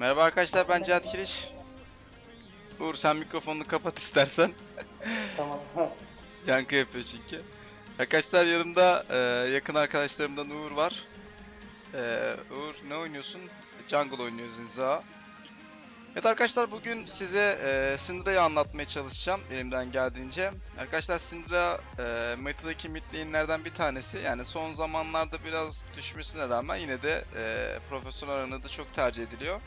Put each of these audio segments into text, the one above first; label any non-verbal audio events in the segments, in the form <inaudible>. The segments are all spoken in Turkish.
Merhaba arkadaşlar ben Cihat Kiriş. Uğur sen mikrofonunu kapat istersen. <laughs> Tamam. Yankı yapıyor çünkü. Arkadaşlar yanımda e, yakın arkadaşlarımdan Uğur var. E, Uğur ne oynuyorsun? Jungle oynuyoruz Inza. Evet arkadaşlar bugün size e, Syndra'yı anlatmaya çalışacağım elimden geldiğince. Arkadaşlar Syndra e, metadaki mid lane'lerden bir tanesi. Yani son zamanlarda biraz düşmesine rağmen yine de e, profesyonel arenada çok tercih ediliyor.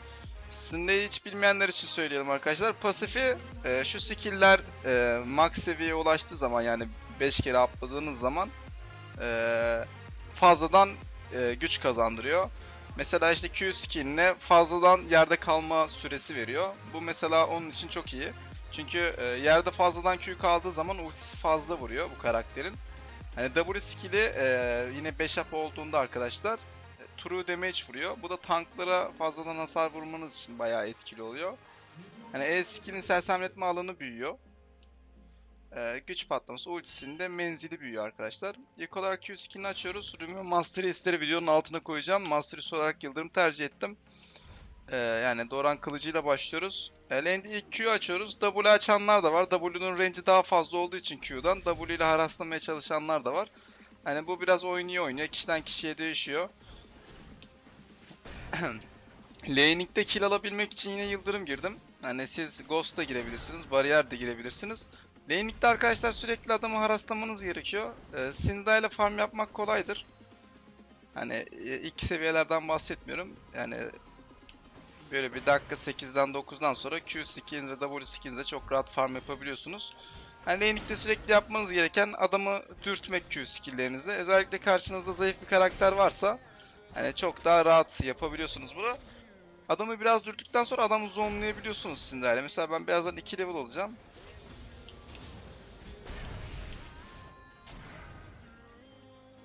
Syndra'yı hiç bilmeyenler için söyleyelim arkadaşlar. Pasifi e, şu skill'ler e, max seviyeye ulaştığı zaman yani 5 kere atladığınız zaman e, fazladan e, güç kazandırıyor. Mesela işte Q skill'ine fazladan yerde kalma süresi veriyor. Bu mesela onun için çok iyi. Çünkü e, yerde fazladan Q kaldığı zaman ultisi fazla vuruyor bu karakterin. Hani W skill'i e, yine 5 up olduğunda arkadaşlar true damage vuruyor. Bu da tanklara fazladan hasar vurmanız için bayağı etkili oluyor. Hani E skill'in sersemletme alanı büyüyor. E, güç patlaması ultisinde menzili büyüyor arkadaşlar. İlk olarak Q skill'ini açıyoruz. Rumi Master Race'leri videonun altına koyacağım. Master Race olarak Yıldırım tercih ettim. E, yani Doran kılıcıyla başlıyoruz. E, lane'de ilk Q'yu açıyoruz. W açanlar da var. W'nun range'i daha fazla olduğu için Q'dan W ile haraslamaya çalışanlar da var. Hani bu biraz oynuyor oynuyor. Kişiden kişiye değişiyor. <clears throat> Laning'de kill alabilmek için yine Yıldırım girdim. Hani siz Ghost da girebilirsiniz, Bariyer de girebilirsiniz. Laning'de arkadaşlar sürekli adamı haraslamanız gerekiyor. Ee, Syndra ile farm yapmak kolaydır. Hani e, ilk seviyelerden bahsetmiyorum. Yani böyle bir dakika 8'den 9'dan sonra Q skins ve W skins'de çok rahat farm yapabiliyorsunuz. Hani laning'de sürekli yapmanız gereken adamı dürtmek Q skill'lerinizle. Özellikle karşınızda zayıf bir karakter varsa hani çok daha rahat yapabiliyorsunuz bunu. Adamı biraz dürttükten sonra adamı zoomlayabiliyorsunuz Syndra ile. Mesela ben birazdan 2 level olacağım.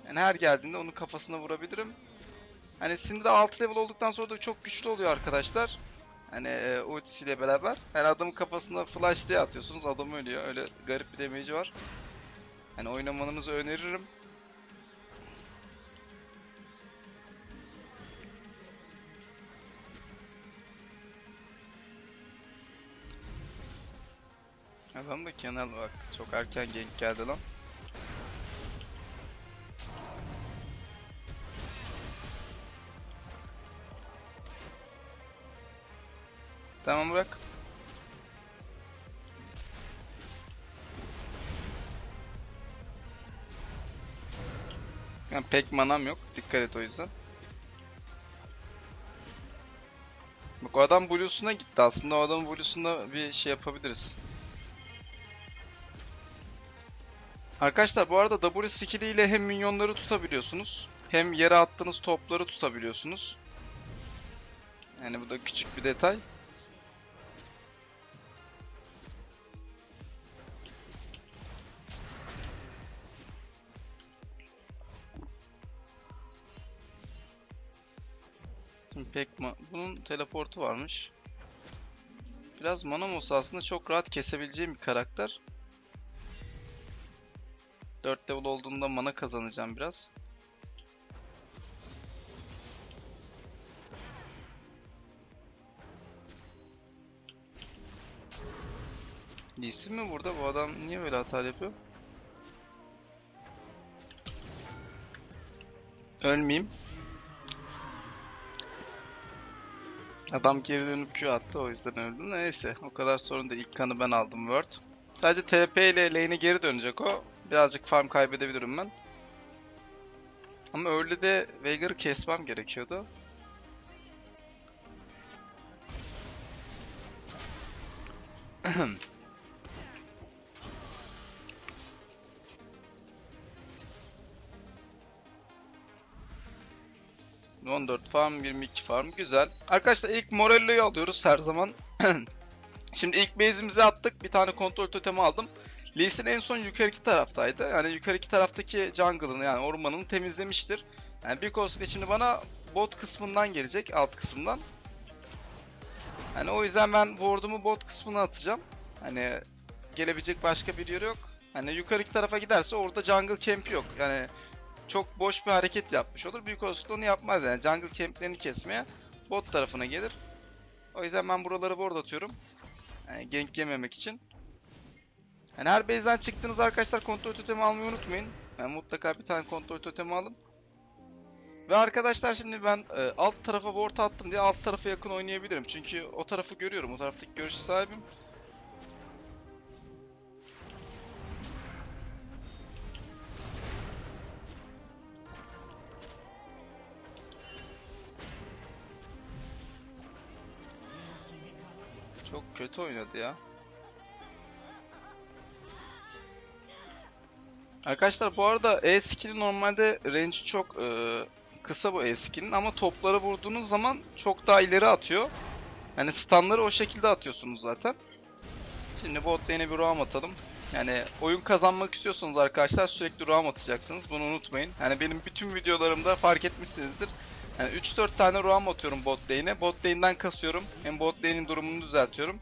Yani her geldiğinde onun kafasına vurabilirim. Hani Syndra 6 level olduktan sonra da çok güçlü oluyor arkadaşlar. Hani e, ultisiyle beraber. Yani adamın kafasına flash diye atıyorsunuz adam ölüyor. Öyle garip bir damage'i var. Hani oynamanızı öneririm. Adam da kenar bak. Çok erken gank geldi lan. Tamam bırak. Yani pek manam yok. Dikkat et o yüzden. Bak o adam Blue'suna gitti. Aslında o adamın Blue'sunda bir şey yapabiliriz. Arkadaşlar bu arada W skill ile hem minyonları tutabiliyorsunuz. Hem yere attığınız topları tutabiliyorsunuz. Yani bu da küçük bir detay. Şimdi pek bunun teleportu varmış. Biraz Manamos aslında çok rahat kesebileceğim bir karakter. 4 level olduğunda mana kazanacağım biraz. Lee mi burada? Bu adam niye böyle hata yapıyor? Ölmeyeyim. Adam geri dönüp Q attı o yüzden öldüm. Neyse o kadar sorun değil. İlk kanı ben aldım Word. Sadece TP ile lane'e geri dönecek o. Birazcık farm kaybedebilirim ben. Ama early de Veigar'ı kesmem gerekiyordu. <clears throat> ...14 farm, 22 farm. Güzel. Arkadaşlar ilk Morello'yu alıyoruz her zaman. <clears throat> Şimdi ilk base'imizi attık. Bir tane kontrol totemi aldım. Lee Sin en son yukarıki taraftaydı. Yani yukarıki taraftaki jungle'ını yani ormanını temizlemiştir. Yani bir olsun şimdi bana bot kısmından gelecek alt kısmından. Yani o yüzden ben ward'umu bot kısmına atacağım. Hani gelebilecek başka bir yer yok. Hani yukarıki tarafa giderse orada jungle camp yok. Yani çok boş bir hareket yapmış olur. Büyük olasılıkla onu yapmaz yani. Jungle camplerini kesmeye bot tarafına gelir. O yüzden ben buraları board atıyorum. Yani gank yememek için. Yani her base'den çıktığınız arkadaşlar kontrol totemi almayı unutmayın. Yani mutlaka bir tane kontrol totemi alın. Ve arkadaşlar şimdi ben e, alt tarafa ward attım diye alt tarafa yakın oynayabilirim. Çünkü o tarafı görüyorum. O taraftaki görüş sahibim. Çok kötü oynadı ya. Arkadaşlar bu arada E skill'i normalde range'i çok e, kısa bu E skill'in ama toplara vurduğunuz zaman çok daha ileri atıyor. Yani stunları o şekilde atıyorsunuz zaten. Şimdi bot lane'e bir roam atalım. Yani oyun kazanmak istiyorsanız arkadaşlar sürekli roam atacaksınız. Bunu unutmayın. Yani benim bütün videolarımda fark etmişsinizdir. Yani 3-4 tane roam atıyorum bot lane'e. Bot lane'den kasıyorum. Hem bot lane'in durumunu düzeltiyorum.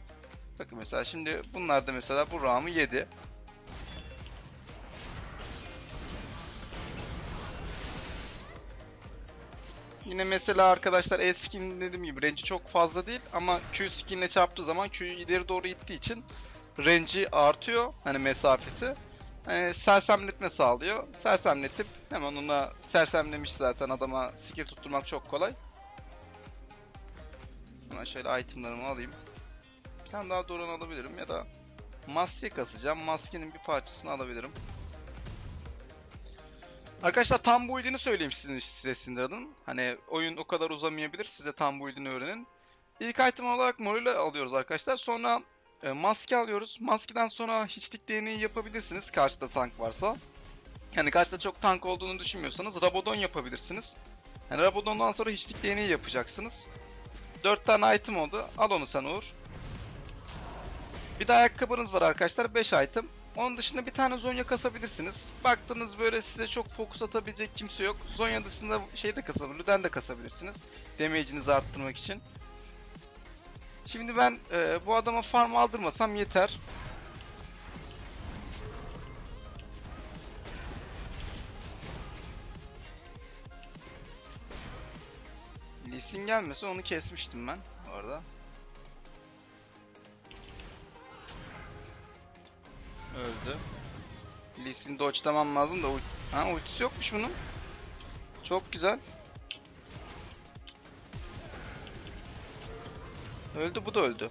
Bakın mesela şimdi bunlar da mesela bu roam'ı yedi. Yine mesela arkadaşlar E skin dediğim gibi range'i çok fazla değil ama Q skin ile çarptığı zaman Q'yu ileri doğru ittiği için range'i artıyor hani mesafesi. Hani sersemletme sağlıyor. Sersemletip hemen ona sersemlemiş zaten adama skill tutturmak çok kolay. Hemen şöyle itemlarımı alayım. Bir tane daha Doran alabilirim ya da maske kasacağım. Maskenin bir parçasını alabilirim. Arkadaşlar tam bu build'ini söyleyeyim sizin size Syndra'nın. Hani oyun o kadar uzamayabilir. Size tam bu build'ini öğrenin. İlk item olarak Morula alıyoruz arkadaşlar. Sonra e, maske alıyoruz. Maskeden sonra hiçlik deneyi yapabilirsiniz karşıda tank varsa. Yani karşıda çok tank olduğunu düşünmüyorsanız Rabadon yapabilirsiniz. Yani Rabadon'dan sonra hiçlik deneyi yapacaksınız. 4 tane item oldu. Al onu sen Uğur. Bir de ayakkabınız var arkadaşlar. 5 item. Onun dışında bir tane Zonya kasabilirsiniz. Baktınız böyle size çok fokus atabilecek kimse yok. Zonya dışında şey de kasabilir, Luden de kasabilirsiniz. Damage'inizi arttırmak için. Şimdi ben e, bu adama farm aldırmasam yeter. Lee Sin gelmese onu kesmiştim ben orada. Öldü. Lee Sin dodge'lamam lazım da ult ha, ultisi yokmuş bunun. Çok güzel. Öldü bu da öldü.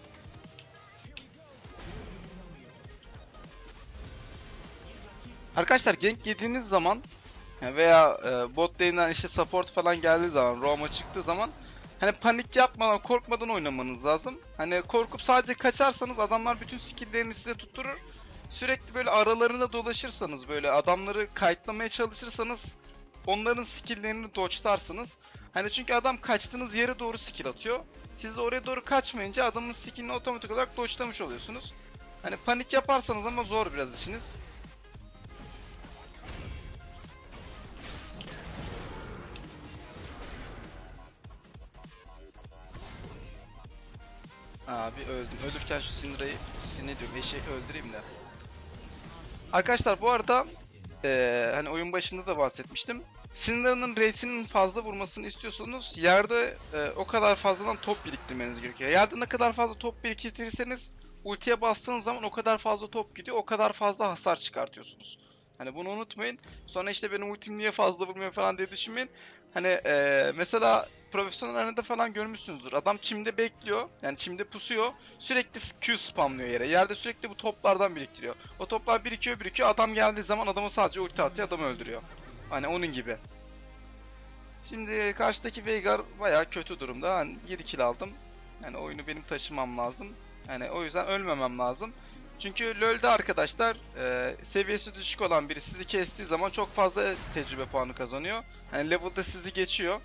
Arkadaşlar gank yediğiniz zaman veya e, bot lane'den işte support falan geldiği zaman, roam'a çıktığı zaman hani panik yapmadan, korkmadan oynamanız lazım. Hani korkup sadece kaçarsanız adamlar bütün skill'lerini size tutturur. Sürekli böyle aralarında dolaşırsanız, böyle adamları kayıtlamaya çalışırsanız onların skill'lerini dodge'larsınız. Hani çünkü adam kaçtığınız yere doğru skill atıyor. Siz de oraya doğru kaçmayınca adamın skill'ini otomatik olarak dodge'lamış oluyorsunuz. Hani panik yaparsanız ama zor biraz işiniz. Abi öldüm. Ölürken şu Syndra'yı ne diyorum eşeği öldüreyim de. Arkadaşlar bu arada eee, hani oyun başında da bahsetmiştim. Syndra'nın Race'inin fazla vurmasını istiyorsanız yerde e, o kadar fazladan top biriktirmeniz gerekiyor. Yerde ne kadar fazla top biriktirirseniz ultiye bastığınız zaman o kadar fazla top gidiyor, o kadar fazla hasar çıkartıyorsunuz. Hani bunu unutmayın. Sonra işte benim ultim niye fazla vurmuyor falan diye düşünmeyin. Hani e, mesela profesyonel arenada falan görmüşsünüzdür. Adam çimde bekliyor. Yani çimde pusuyor. Sürekli Q spamlıyor yere. Yerde sürekli bu toplardan biriktiriyor. O toplar birikiyor birikiyor. Adam geldiği zaman adamı sadece ulti atıyor. Adamı öldürüyor. Hani onun gibi. Şimdi karşıdaki Veigar bayağı kötü durumda. Hani 7 kill aldım. Yani oyunu benim taşımam lazım. Yani o yüzden ölmemem lazım. Çünkü LoL'de arkadaşlar e, seviyesi düşük olan biri sizi kestiği zaman çok fazla tecrübe puanı kazanıyor. Yani level'da sizi geçiyor.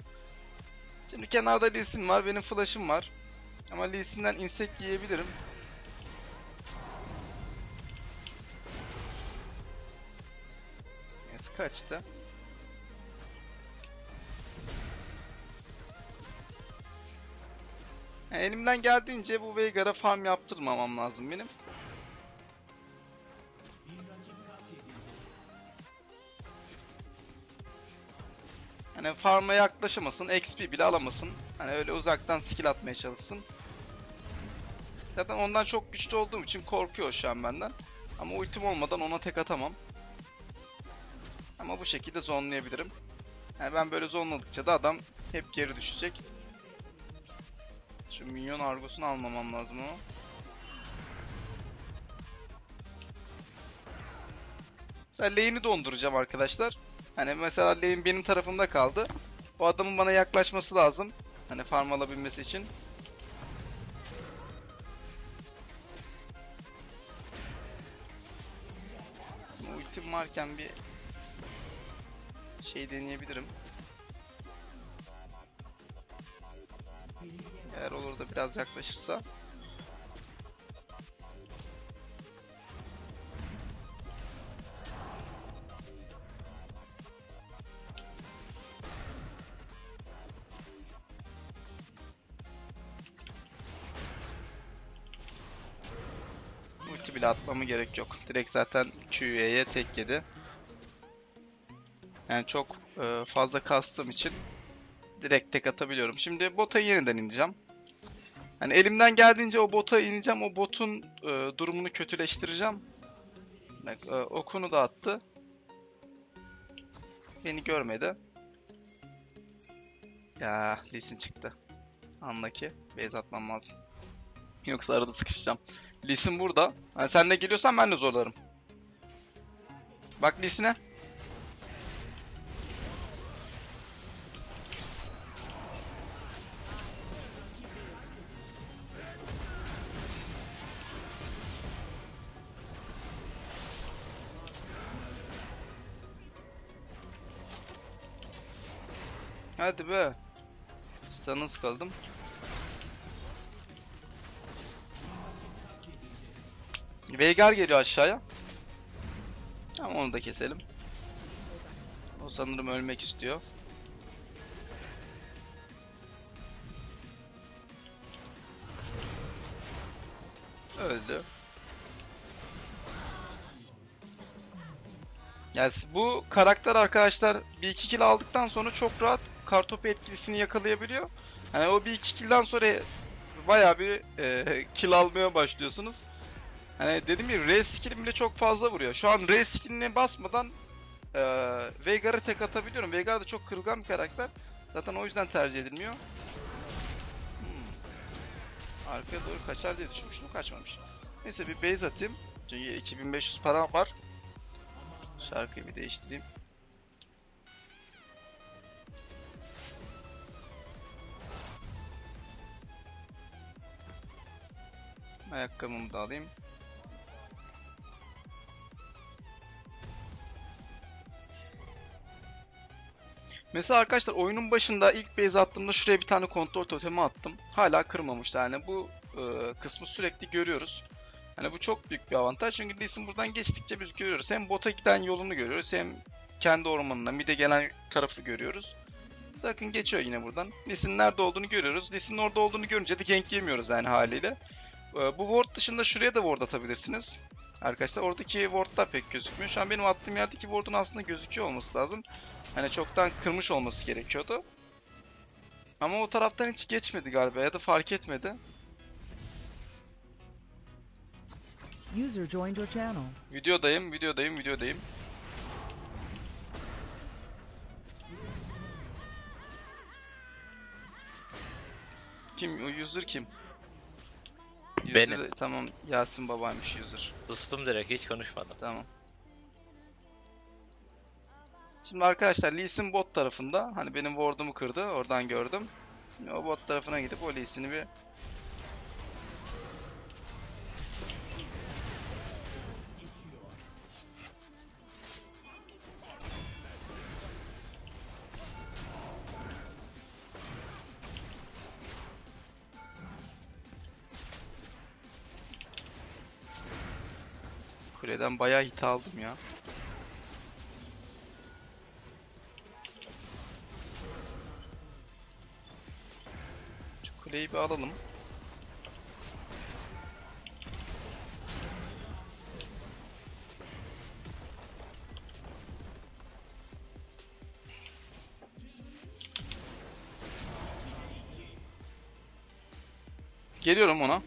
Şimdi kenarda Lee var, benim flash'ım var. Ama Lee Sin'den insek yiyebilirim. Neyse kaçtı. Elimden geldiğince bu Veigar'a farm yaptırmamam lazım benim. Hani farm'a yaklaşamasın, XP bile alamasın. Hani öyle uzaktan skill atmaya çalışsın. Zaten ondan çok güçlü olduğum için korkuyor şu an benden. Ama ultim olmadan ona tek atamam. Ama bu şekilde zonlayabilirim. Yani ben böyle zonladıkça da adam hep geri düşecek. Şu minyon argosunu almamam lazım ama. Mesela lane'i donduracağım arkadaşlar. Hani mesela lane benim tarafımda kaldı. O adamın bana yaklaşması lazım. Hani farm alabilmesi için. Ultim varken bir şey deneyebilirim. Eğer olur da biraz yaklaşırsa. Ulti bile atmamı gerek yok. Direkt zaten QE'ye tek yedi. Yani çok e, fazla kastığım için direkt tek atabiliyorum. Şimdi bota yeniden ineceğim. Hani elimden geldiğince o bota ineceğim. O botun e, durumunu kötüleştireceğim. Bak e, okunu da attı. Beni görmedi. Ya Lee çıktı. Anla ki base atmam lazım. Yoksa arada sıkışacağım. Lee Sin burada. Hani sen de geliyorsan ben de zorlarım. Bak Lee. Hadi be. Canını sıkıldım. Veigar geliyor aşağıya. Tamam onu da keselim. O sanırım ölmek istiyor. Öldü. Yani bu karakter arkadaşlar bir iki kill aldıktan sonra çok rahat kartopu etkilisini yakalayabiliyor. Hani o bir iki kill'den sonra bayağı bir e, <laughs> kill almaya başlıyorsunuz. Hani dedim ya R bile çok fazla vuruyor. Şu an R basmadan e, Veigar'ı tek atabiliyorum. Veigar da çok kırılgan bir karakter. Zaten o yüzden tercih edilmiyor. Hmm. Arkaya doğru kaçar diye düşünmüştüm. Kaçmamış. Neyse bir base atayım. Çünkü 2500 param var. Şarkıyı bir değiştireyim. Ayakkabımı da alayım. Mesela arkadaşlar oyunun başında ilk base attığımda şuraya bir tane kontrol totemi attım. Hala kırmamış yani bu e, kısmı sürekli görüyoruz. Hani bu çok büyük bir avantaj çünkü Lee Sin buradan geçtikçe biz görüyoruz. Hem bota giden yolunu görüyoruz hem kendi ormanına mid'e gelen tarafı görüyoruz. Bakın geçiyor yine buradan. Lee Sin'in nerede olduğunu görüyoruz. Lee Sin'in orada olduğunu görünce de gank yemiyoruz yani haliyle. E, bu ward dışında şuraya da ward atabilirsiniz. Arkadaşlar oradaki wardlar pek gözükmüyor. Şu an benim attığım yerdeki ward'un aslında gözüküyor olması lazım. Hani çoktan kırmış olması gerekiyordu. Ama o taraftan hiç geçmedi galiba ya da fark etmedi. User joined your channel. Videodayım, videodayım, videodayım. Kim? O user kim? User Benim. de- tamam, Yasin babaymış user. Sustum direkt hiç konuşmadım. Tamam. Şimdi arkadaşlar Lee Sin bot tarafında. Hani benim ward'umu kırdı. Oradan gördüm. O bot tarafına gidip o Lee Sin'i bir Kuleden bayağı hit aldım ya. Kuleyi bir alalım. Geliyorum ona.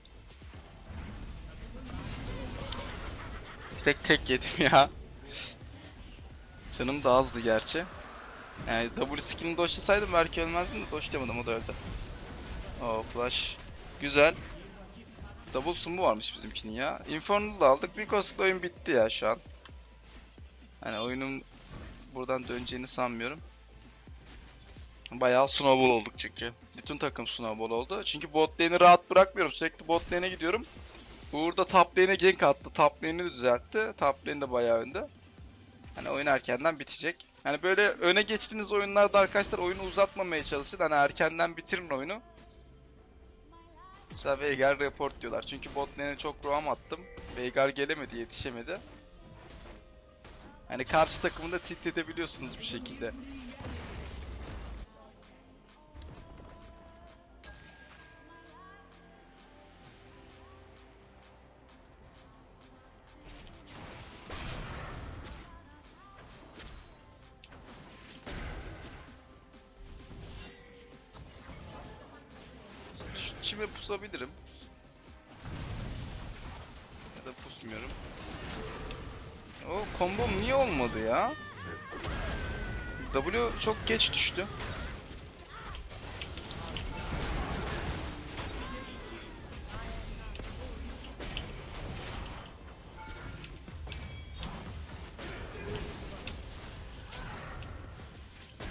Tek tek yedim ya. Canım da azdı gerçi. Yani W skillini doşlasaydım belki ölmezdim de doşlamadım o da öldü. Oo flash. Güzel. Double sumo varmış bizimkinin ya. Infernal'ı da aldık. Vikos'la oyun bitti ya şu an. Hani oyunun buradan döneceğini sanmıyorum. Bayağı snowball olduk çünkü. Bütün takım snowball oldu. Çünkü bot lane'i rahat bırakmıyorum. Sürekli bot lane'e gidiyorum. Uğur da top lane'e gank attı. Top lane'i düzeltti. Top lane de bayağı önde. Hani oyun erkenden bitecek. Hani böyle öne geçtiğiniz oyunlarda arkadaşlar oyunu uzatmamaya çalışın. Hani erkenden bitirin oyunu. Mesela Veigar report diyorlar. Çünkü bot lane'e çok roam attım. Veigar gelemedi, yetişemedi. Hani karşı takımı da tilt edebiliyorsunuz bir şekilde. Çok geç düştü.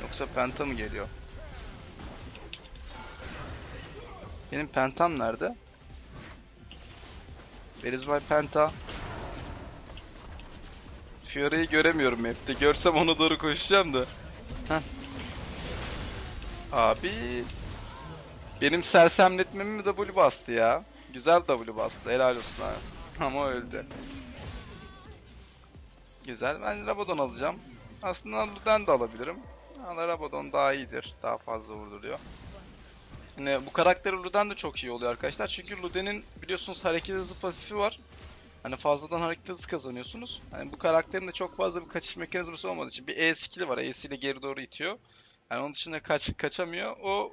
Yoksa penta mı geliyor? Benim pentam nerede? Where is my penta? Fiora'yı göremiyorum map'te. Görsem ona doğru koşacağım da. Heh. Abi. Benim sersemletmemi mi W bastı ya? Güzel W bastı. Helal olsun abi. <laughs> Ama öldü. Güzel. Ben Rabadon alacağım. Aslında Luden de alabilirim. Ama Rabadon daha iyidir. Daha fazla vurduruyor. Yine bu karakter Luden de çok iyi oluyor arkadaşlar. Çünkü Luden'in biliyorsunuz hareket hızı pasifi var. Hani fazladan hareket hızı kazanıyorsunuz. Hani bu karakterin de çok fazla bir kaçış mekanizması olmadığı için bir E skill'i var. E ile geri doğru itiyor. Yani onun dışında kaç kaçamıyor. O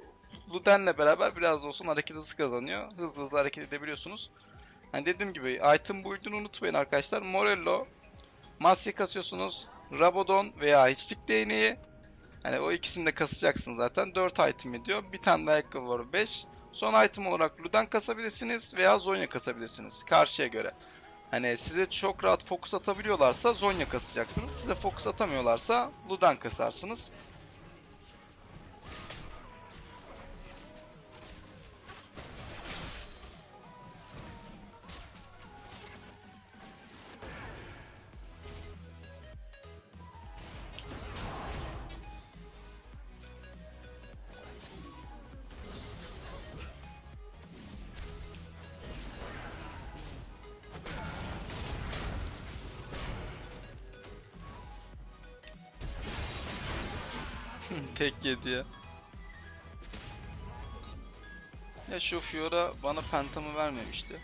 Luden'le beraber biraz da olsun hareket hızı kazanıyor. Hızlı hızlı hareket edebiliyorsunuz. Hani dediğim gibi item build'unu unutmayın arkadaşlar. Morello, Masya kasıyorsunuz. Rabadon veya hiçlik değneği. Hani o ikisini de kasacaksın zaten. 4 item ediyor. Bir tane de ayakkabı var 5. Son item olarak Luden kasabilirsiniz veya Zonya kasabilirsiniz. Karşıya göre. Hani size çok rahat fokus atabiliyorlarsa Zonya kasacaksınız. Size fokus atamıyorlarsa Luden kasarsınız. Fiora bana pentamı vermemişti.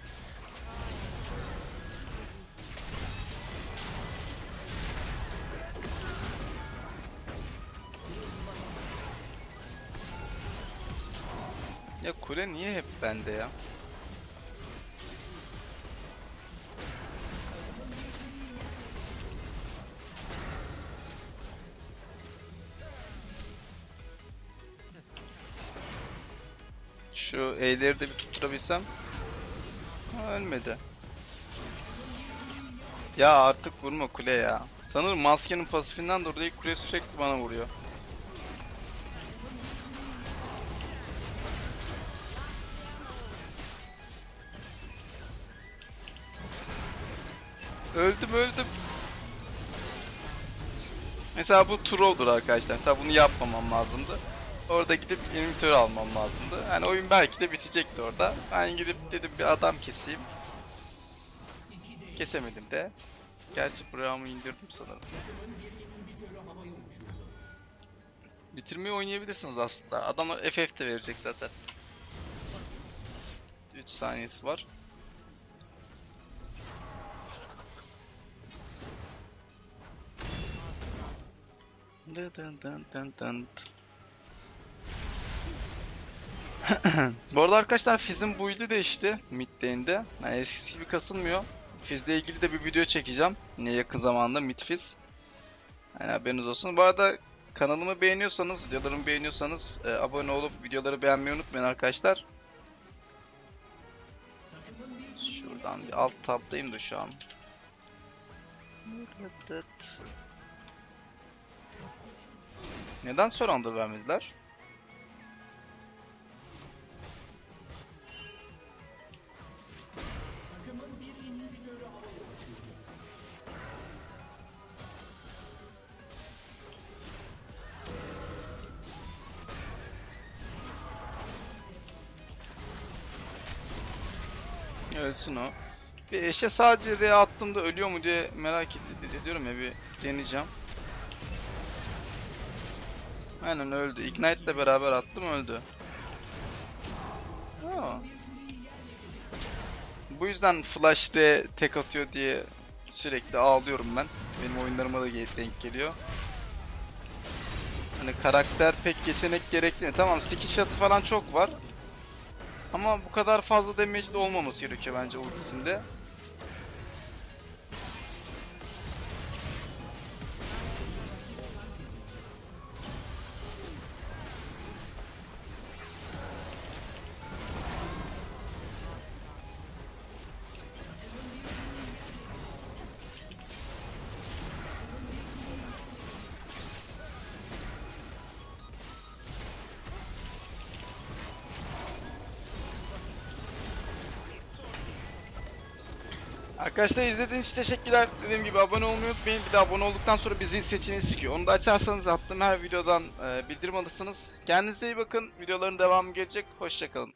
Ya kule niye hep bende ya? Şu E'leri de bir tutturabilsem. Ha, ölmedi. Ya artık vurma kule ya. Sanırım maskenin pasifinden dolayı kule sürekli bana vuruyor. Öldüm öldüm. Mesela bu trolldur arkadaşlar. Mesela bunu yapmamam lazımdı. Orada gidip inhibitör almam lazımdı. Yani oyun belki de bitecekti orada. Ben gidip dedim bir adam keseyim. Kesemedim de. Gerçi programı indirdim sanırım. Bitirmeyi oynayabilirsiniz aslında. Adama FF de verecek zaten. 3 saniyesi var. Dın dın dın dın dın. <clears throat> Bu arada arkadaşlar Fizz'in build'i değişti mid lane'de. Yani eskisi gibi kasılmıyor. Midfiz'le ilgili de bir video çekeceğim. Yine yakın zamanda Midfiz. Yani haberiniz olsun. Bu arada kanalımı beğeniyorsanız, videolarımı beğeniyorsanız e, abone olup videoları beğenmeyi unutmayın arkadaşlar. Şuradan bir alt tabdayım da şu an. Neden Surrender vermediler? Ölsün o. Bir eşe sadece R attığımda ölüyor mu diye merak ed- ediyorum ya bir deneyeceğim. Aynen öldü. Ignite ile beraber attım öldü. Aa. Bu yüzden Flash R tek atıyor diye sürekli ağlıyorum ben. Benim oyunlarıma da denk geliyor. Hani karakter pek yetenek gerekli. Tamam skill shot'ı falan çok var. Ama bu kadar fazla damage'li olmaması gerekiyor bence ultisinde. Arkadaşlar izlediğiniz için teşekkürler. Dediğim gibi abone olmayı unutmayın. Bir de abone olduktan sonra bir zil seçeneği çıkıyor. Onu da açarsanız attığım her videodan e, bildirim alırsınız. Kendinize iyi bakın. Videoların devamı gelecek. Hoşçakalın.